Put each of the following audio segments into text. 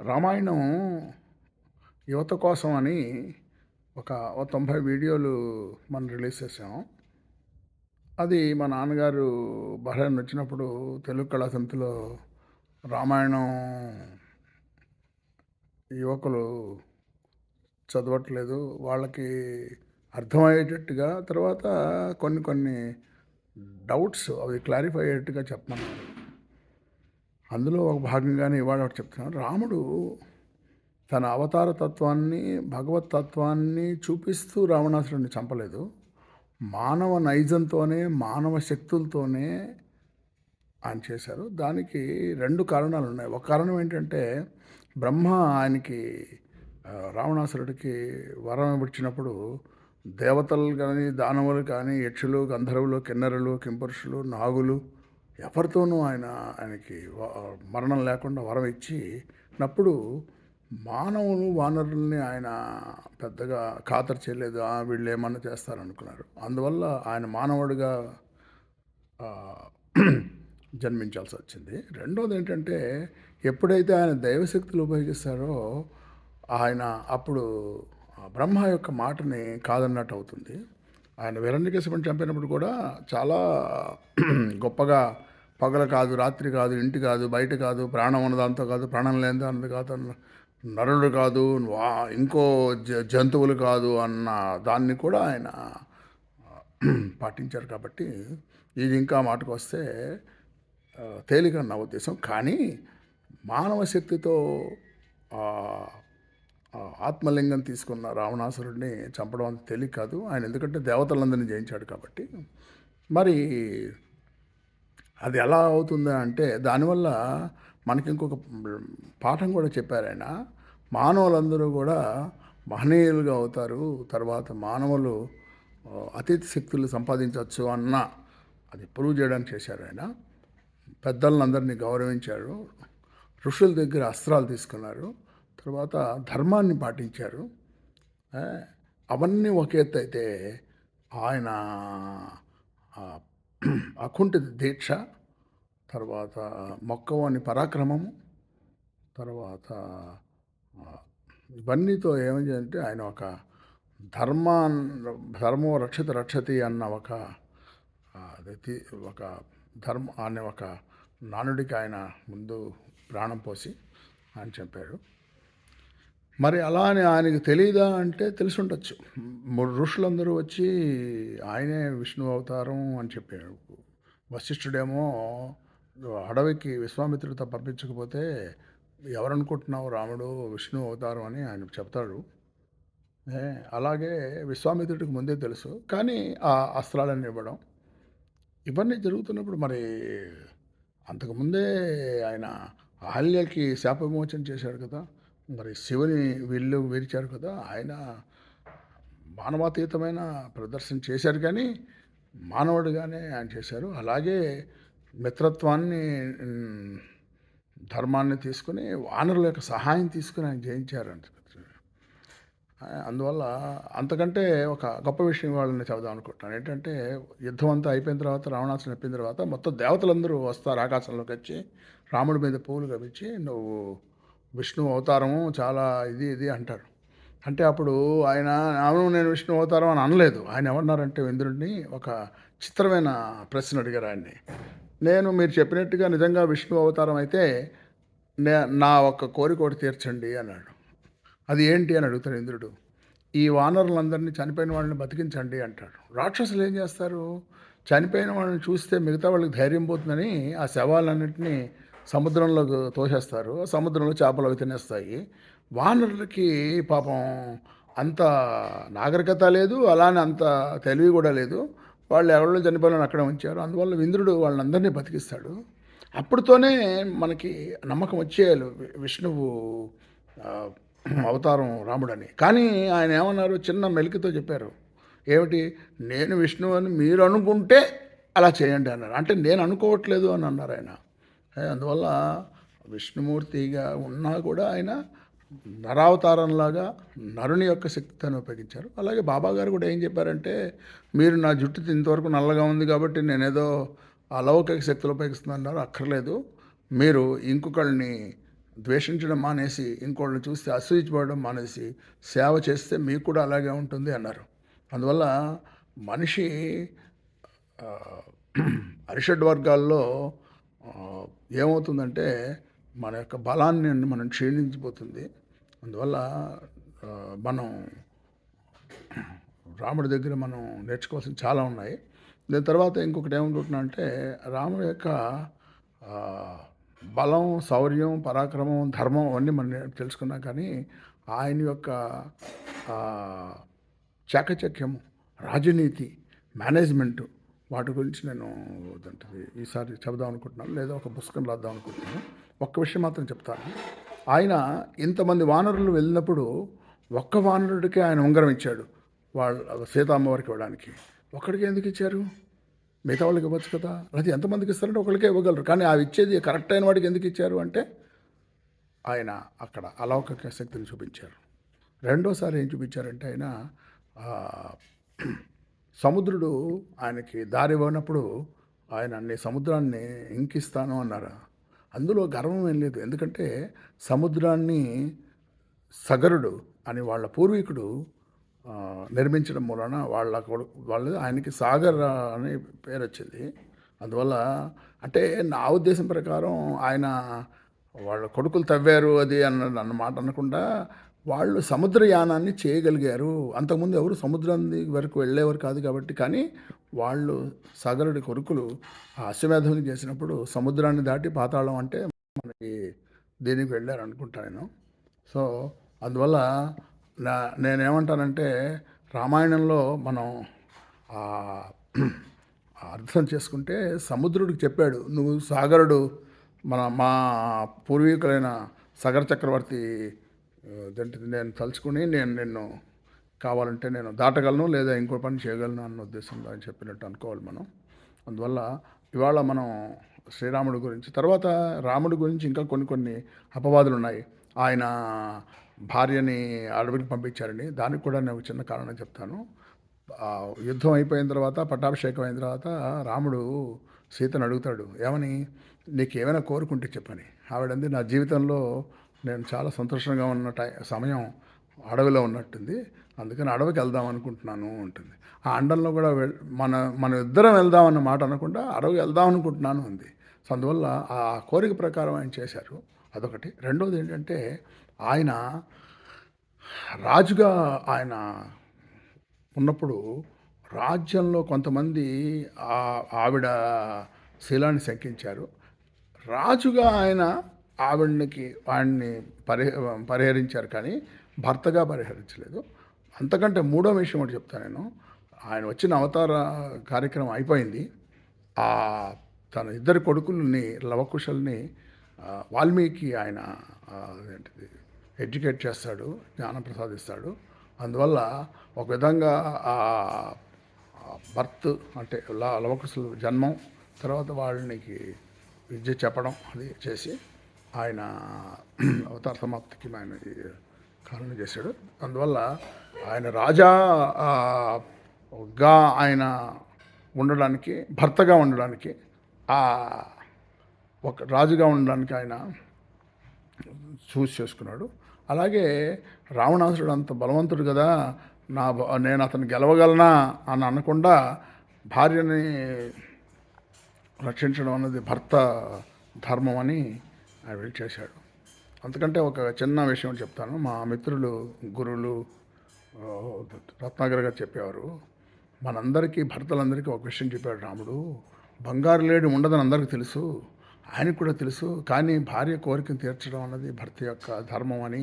రామాయణం యువత కోసం అని ఒక తొంభై వీడియోలు మనం రిలీజ్ చేసాం అది మా నాన్నగారు బహ్రైన్ వచ్చినప్పుడు తెలుగు కళా సమితిలో రామాయణం యువకులు చదవట్లేదు. వాళ్ళకి అర్థమయ్యేటట్టుగా తర్వాత కొన్ని కొన్ని డౌట్స్ అవి క్లారిఫై అయ్యేట్టుగా చెప్పమన్నారు. అందులో ఒక భాగంగానే ఇవాళ ఒకటి చెప్తున్నాను రాముడు తన అవతార తత్వాన్ని భగవత్ తత్వాన్ని చూపిస్తూ రావణాసురుడిని చంపలేదు. మానవ నైజంతోనే మానవ శక్తులతోనే ఆయన చేశారు. దానికి రెండు కారణాలు ఉన్నాయి. ఒక కారణం ఏంటంటే బ్రహ్మ ఆయనకి రావణాసురుడికి వరం ఇచ్చినప్పుడు దేవతలు కానీ దానవులు కానీ యక్షులు గంధర్వులు కిన్నరులు కింపురుషులు నాగులు ఎవరితోనూ ఆయన ఆయనకి వ- మరణం లేకుండా వరం ఇచ్చినప్పుడు మానవులు వానరుల్ని ఆయన పెద్దగా ఖాతరు చేయలేదు. వీళ్ళు ఏమన్నా చేస్తారనుకున్నారు. అందువల్ల ఆయన మానవుడిగా జన్మించాల్సి వచ్చింది. రెండోది ఏంటంటే ఎప్పుడైతే ఆయన దైవశక్తులు ఉపయోగిస్తారో ఆయన అప్పుడు బ్రహ్మ యొక్క మాటని కాదన్నట్టు అవుతుంది. ఆయన విరణ్యకశిపుని చంపినప్పుడు కూడా చాలా గొప్పగా పగల కాదు రాత్రి కాదు ఇంటి కాదు బయట కాదు ప్రాణం ఉన్నదాంతో కాదు ప్రాణం లేని దానిది కాదు అన్న. నరుడు కాదు వా ఇంకో జ జంతువులు కాదు అన్న దాన్ని కూడా ఆయన పాటించారు కాబట్టి ఇది ఇంకా మాటకు వస్తే తేలిక నా ఉద్దేశం. కానీ మానవ శక్తితో ఆత్మలింగం తీసుకున్న రావణాసురుడిని చంపడం అంత తేలిక కాదు. ఆయన ఎందుకంటే దేవతలందరినీ జయించాడు కాబట్టి. మరి అది ఎలా అవుతుంది అంటే దానివల్ల మనకి ఇంకొక పాఠం కూడా చెప్పారాయన మానవులందరూ కూడా మహనీయులుగా అవుతారు. తర్వాత మానవులు అతిథి శక్తులు సంపాదించవచ్చు అన్న అది ప్రూవ్ చేయడానికి చేశారు ఆయన. పెద్దలందరినీ గౌరవించారు. ఋషుల దగ్గర అస్త్రాలు తీసుకున్నారు. తర్వాత ధర్మాన్ని పాటించారు. అవన్నీ ఒక ఎత్తు అయితే ఆయన అకుంఠిత దీక్ష తర్వాత మొక్కవని పరాక్రమము తర్వాత ఇవన్నీతో ఏమైందంటే ఆయన ఒక ధర్మాన్ ధర్మో రక్షత రక్షతి అన్న ఒక అది ఒక ధర్మ అనే ఒక నానుడికి ఆయన ముందు ప్రాణం పోసి ఆయన చెప్పారు. మరి అలా అని ఆయనకి తెలియదా అంటే తెలిసి ఉండొచ్చు మూడు ఋషులందరూ వచ్చి ఆయనే విష్ణు అవతారం అని చెప్పారు. వశిష్ఠుడేమో అడవికి విశ్వామిత్రుడితో పంపించకపోతే ఎవరనుకుంటున్నావు రాముడు విష్ణు అవతారం అని ఆయన చెప్తాడు. అలాగే విశ్వామిత్రుడికి ముందే తెలుసు. కానీ ఆ అస్త్రాలన్నీ ఇవ్వడం ఇవన్నీ జరుగుతున్నప్పుడు మరి అంతకుముందే ఆయన అహల్యకి శాప విమోచన చేశాడు కదా. మరి శివుని వీళ్ళు విరిచారు కదా ఆయన మానవాతీతమైన ప్రదర్శన చేశారు కానీ మానవుడిగానే ఆయన చేశారు. అలాగే మిత్రత్వాన్ని ధర్మాన్ని తీసుకుని వానరుల యొక్క సహాయం తీసుకుని ఆయన జయించారు అంట అందువల్ల అంతకంటే ఒక గొప్ప విషయం వాళ్ళని చదుదాం అనుకుంటున్నాను. ఏంటంటే యుద్ధం అంతా అయిపోయిన తర్వాత రావణాసుని అయిపోయిన తర్వాత మొత్తం దేవతలందరూ వస్తారు ఆకాశంలోకి వచ్చి రాముడి మీద పువ్వులు కవిచ్చి నువ్వు విష్ణు అవతారము చాలా ఇది ఇది అంటారు. అంటే అప్పుడు ఆయన అవును నేను విష్ణు అవతారం అని అనలేదు. ఆయన ఏమన్నారంటే ఇంద్రుడిని ఒక చిత్రమైన ప్రశ్న అడిగారు ఆయన్ని. నేను మీరు చెప్పినట్టుగా నిజంగా విష్ణు అవతారం అయితే నే నా ఒక్క కోరిక ఒకటి తీర్చండి అన్నాడు. అది ఏంటి అని అడుగుతాడు ఇంద్రుడు. ఈ వానరులందరినీ చనిపోయిన వాళ్ళని బతికించండి అంటాడు. రాక్షసులు ఏం చేస్తారు? చనిపోయిన వాళ్ళని చూస్తే మిగతా వాళ్ళకి ధైర్యం పోతుందని ఆ శవాలన్నింటినీ సముద్రంలోకి తోసేస్తారు సముద్రంలో చేపలు అవి తినేస్తాయి. వానరులకి పాపం అంత నాగరికత లేదు అలానే అంత తెలివి కూడా లేదు. వాళ్ళు ఎవరిలో చనిపోయిన అక్కడ ఉంచారు. అందువల్ల ఇంద్రుడు వాళ్ళందరినీ బతికిస్తాడు. అప్పుడుతోనే మనకి నమ్మకం వచ్చేయాలి విష్ణువు అవతారం రాముడని. కానీ ఆయన ఏమన్నారు? చిన్న మెలికతో చెప్పారు. ఏమిటి? నేను విష్ణువు అని మీరు అనుకుంటే అలా చేయండి అన్నారు. అంటే నేను అనుకోవట్లేదు అని అన్నారు ఆయన. అందువల్ల విష్ణుమూర్తిగా ఉన్నా కూడా ఆయన నరావతారంలాగా నరుని యొక్క శక్తిని ఉపయోగించారు. అలాగే బాబా గారు కూడా ఏం చెప్పారంటే మీరు నా జుట్టు ఇంతవరకు నల్లగా ఉంది కాబట్టి నేనేదో అలౌకిక శక్తులు ఉపయోగిస్తున్నాను అక్కర్లేదు. మీరు ఇంకొకళ్ళని ద్వేషించడం మానేసి ఇంకోళ్ళని చూస్తే అసూయించబడడం మానేసి సేవ చేస్తే మీకు కూడా అలాగే ఉంటుంది అన్నారు. అందువల్ల మనిషి అరిషడ్ వర్గాల్లో ఏమవుతుందంటే మన యొక్క బలాన్ని మనం క్షీణించిపోతుంది. అందువల్ల మనం రాముడి దగ్గర మనం నేర్చుకోవాల్సిన చాలా ఉన్నాయి. దాని తర్వాత ఇంకొకటి ఏమనుకుంటున్నా అంటే రాముడి యొక్క బలం శౌర్యం పరాక్రమం ధర్మం అవన్నీ మనం తెలుసుకున్నా తెలుసుకున్నాం కానీ ఆయన యొక్క చాకచక్యము రాజనీతి మేనేజ్మెంటు వాటి గురించి నేను ఏంటది ఈసారి చెబుదాం అనుకుంటున్నాను లేదా ఒక పుస్తకం రాద్దాం అనుకుంటున్నాను. ఒక్క విషయం మాత్రం చెప్తాను. ఆయన ఇంతమంది వానరులు వెళ్ళినప్పుడు ఒక్క వానరుడికే ఆయన ఉంగరం ఇచ్చాడు వాళ్ళ సీతామ్మవారికి ఇవ్వడానికి. ఒక్కడికి ఎందుకు ఇచ్చారు? మిగతా వాళ్ళకి ఇవ్వచ్చు కదా. అది ఎంతమందికి ఇస్తారంటే ఒకరికే ఇవ్వగలరు. కానీ అవి ఇచ్చేది కరెక్ట్ అయిన వాడికి ఎందుకు ఇచ్చారు అంటే ఆయన అక్కడ అలౌకిక శక్తిని చూపించారు. రెండోసారి ఏం చూపించారంటే ఆయన సముద్రుడు ఆయనకి దారి ఇవ్వనప్పుడు ఆయన నీ సముద్రాన్ని ఇంకిస్తాను అన్నారు? అందులో గర్వం ఏం లేదు. ఎందుకంటే సముద్రాన్ని సగరుడు అని వాళ్ళ పూర్వీకుడు నిర్మించడం మూలన వాళ్ళ కొడుకు వాళ్ళు ఆయనకి సాగర్ అనే పేరు వచ్చింది. అందువల్ల అంటే నా ఉద్దేశం ప్రకారం ఆయన వాళ్ళ కొడుకులు తవ్వారు అది అన్న అన్నమాట అనకుండా వాళ్ళు సముద్రయానాన్ని చేయగలిగారు. అంతకుముందు ఎవరు సముద్రం వరకు వెళ్ళేవారు కాదు కాబట్టి కానీ వాళ్ళు సగరుడి కొడుకులు అశ్వమేధం చేసినప్పుడు సముద్రాన్ని దాటి పాతాళం అంటే మనకి దీనికి వెళ్ళారు అనుకుంటా నేను. సో అందువల్ల నా నేనేమంటానంటే రామాయణంలో మనం అర్థం చేసుకుంటే సముద్రుడికి చెప్పాడు నువ్వు సాగరుడు మన మా పూర్వీకులైన సగర చక్రవర్తి నేను తలుచుకుని నేను నిన్ను కావాలంటే నేను దాటగలను లేదా ఇంకో పని చేయగలను అన్న ఉద్దేశంలో ఆయన చెప్పినట్టు అనుకోవాలి మనం. అందువల్ల ఇవాళ మనం శ్రీరాముడి గురించి తర్వాత రాముడి గురించి ఇంకా కొన్ని కొన్ని అపవాదులు ఉన్నాయి. ఆయన భార్యని అడవికి పంపించారని దానికి కూడా నేను ఒక చిన్న కారణం చెప్తాను. యుద్ధం అయిపోయిన తర్వాత పట్టాభిషేకం అయిన తర్వాత రాముడు సీతను అడుగుతాడు ఏమని? నీకు ఏమైనా కోరుకుంటే చెప్పని. ఆవిడంది నా జీవితంలో నేను చాలా సంతోషంగా ఉన్న టై సమయం అడవిలో ఉన్నట్టుంది. అందుకని అడవికి వెళ్దాం అనుకుంటున్నాను ఉంటుంది ఆ అండంలో కూడా మన మన ఇద్దరం వెళ్దాం అన్న మాట అనకుండా అడవికి వెళ్దాం అనుకుంటున్నాను ఉంది సో అందువల్ల ఆ కోరిక ప్రకారం ఆయన చేశారు. అదొకటి. రెండోది ఏంటంటే ఆయన రాజుగా ఆయన ఉన్నప్పుడు రాజ్యంలో కొంతమంది ఆ- ఆవిడ శీలాన్ని శంకించారు. రాజుగా ఆయన ఆవిడకి వాడిని పరి పరిహరించారు కానీ భర్తగా పరిహరించలేదు. అంతకంటే మూడో విషయం ఒకటి చెప్తాను నేను. ఆయన వచ్చిన అవతార కార్యక్రమం అయిపోయింది. ఆ తన ఇద్దరు కొడుకుల్ని లవకుశల్ని వాల్మీకి ఆయన ఏంటిది ఎడ్యుకేట్ చేస్తాడు జ్ఞానం ప్రసాదిస్తాడు అందువల్ల ఒక విధంగా ఆ బర్త్ అంటే ల- లవకుశుల జన్మం తర్వాత వాళ్ళకి విద్య చెప్పడం అది చేసి ఆయన అవతార సమాప్తికి ఆయన కారణం చేశాడు. అందువల్ల ఆయన రాజా గా ఆయన ఉండడానికి భర్తగా ఉండడానికి ఆ ఒక రాజుగా ఉండడానికి ఆయన చూస్ చేసుకున్నాడు. అలాగే రావణాసురుడు అంత బలవంతుడు కదా నా భ- నేను అతను గెలవగలనా అని అనకుండా భార్యని రక్షించడం అన్నది భర్త ధర్మం అని ఆయన చేశాడు. అంతకంటే ఒక చిన్న విషయం చెప్తాను. మా మిత్రులు గురువులు రత్నాగర్ గారు చెప్పేవారు మనందరికీ భర్తలందరికీ ఒక విషయం చెప్పాడు రాముడు. బంగారు లేడి ఉండదని అందరికీ తెలుసు ఆయనకు కూడా తెలుసు కానీ భార్య కోరికను తీర్చడం అన్నది భర్త యొక్క ధర్మం అని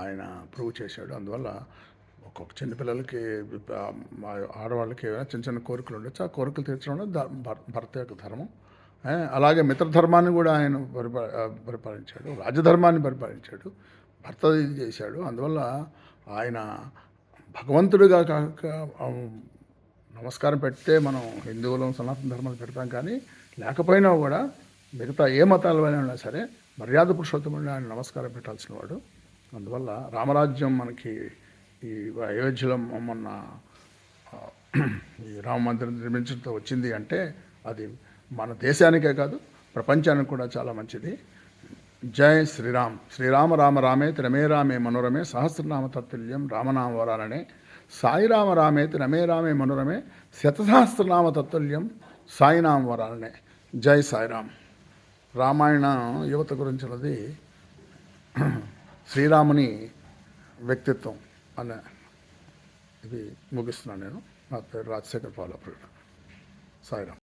ఆయన ప్రూవ్ చేశాడు. అందువల్ల ఒక్కొక్క చిన్నపిల్లలకి ఆడవాళ్ళకి ఏమైనా చిన్న చిన్న కోరికలు ఉండొచ్చు. ఆ కోరికలు తీర్చడం అనేది భర్త యొక్క ధర్మం. అలాగే మిత్రధర్మాన్ని కూడా ఆయన పరిపా పరిపాలించాడు రాజధర్మాన్ని పరిపాలించాడు భర్త ఇది చేశాడు. అందువల్ల ఆయన భగవంతుడిగా కాక నమస్కారం పెడితే మనం హిందువులం సనాతన ధర్మం పెడతాం కానీ లేకపోయినా కూడా మిగతా ఏ మతాల ఉన్నా సరే మర్యాద పురుషోత్తముడిని ఆయన నమస్కారం పెట్టాల్సిన వాడు. అందువల్ల రామరాజ్యం మనకి ఈ అయోధ్యలో మొన్న ఈ రామ మందిరం నిర్మించడంతో వచ్చింది అంటే అది మన దేశానికే కాదు ప్రపంచానికి కూడా చాలా మంచిది. జై శ్రీరామ్. శ్రీరామ రామ రామే రమే రామే మనోరమే సహస్రనామ తత్తుల్యం రామనామ వరాలనే సాయిరామ రామేతి రమే రామే మనోరమే శతసహస్రనామ తత్తుల్యం సాయినామ వరాలనే జై సాయిరామ్. రామాయణ యువత గురించినది శ్రీరాముని వ్యక్తిత్వం అనే ఇది ముగిస్తున్నాను నేను. నా పేరు రాజశేఖర్ పాలపుడు సాయిరామ్.